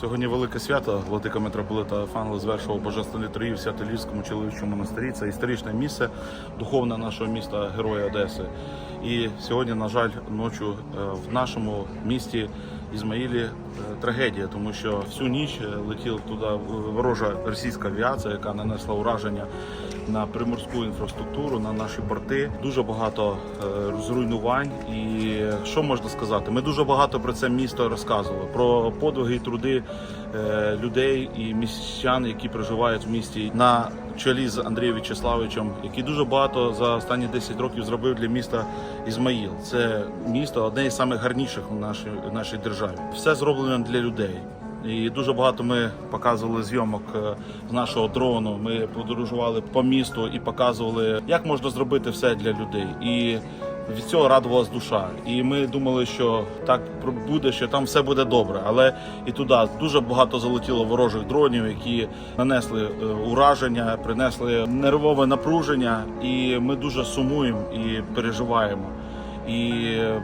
Сьогодні велике свято Владика митрополита Фангла звершував Божественний Троїв в Свято-Львівському чоловічому монастирі. Це історичне місце, духовне нашого міста, Героя Одеси. І сьогодні, на жаль, ночі в нашому місті Ізмаїлі е, трагедія, тому що всю ніч е, летіла туди ворожа російська авіація, яка нанесла ураження на приморську інфраструктуру, на наші порти. Дуже багато е, зруйнувань. І що можна сказати? Ми дуже багато про це місто розказували, про подвиги і труди е, людей і містян, які проживають в місті на чолі з Андрієм В'ячеславовичем, який дуже багато за останні 10 років зробив для міста Ізмаїл. Це місто одне із найгарніших в нашій, в нашій державі. Все зроблено для людей. І дуже багато ми показували зйомок е, з нашого дрону. Ми подорожували по місту і показували, як можна зробити все для людей. І від цього радувалась душа. І ми думали, що так буде, що там все буде добре. Але і туди дуже багато залетіло ворожих дронів, які нанесли е, ураження, принесли нервове напруження. І ми дуже сумуємо і переживаємо. І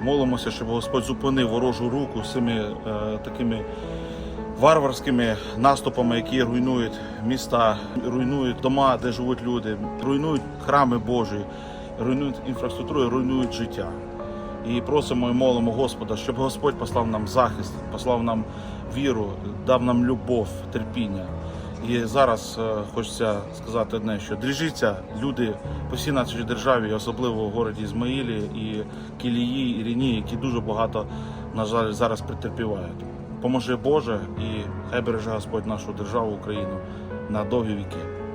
молимося, щоб Господь зупинив ворожу руку з цими е, такими варварськими наступами, які руйнують міста, руйнують дома, де живуть люди, руйнують храми Божі, руйнують інфраструктуру, руйнують життя. І просимо і молимо Господа, щоб Господь послав нам захист, послав нам віру, дав нам любов, терпіння. І зараз е, хочеться сказати одне, що дріжіться люди по всій нашій державі, особливо в городі Ізмаїлі і Кілії, і Ріні, які дуже багато, на жаль, зараз претерпівають. Поможи Боже і хай береже Господь нашу державу, Україну на довгі віки.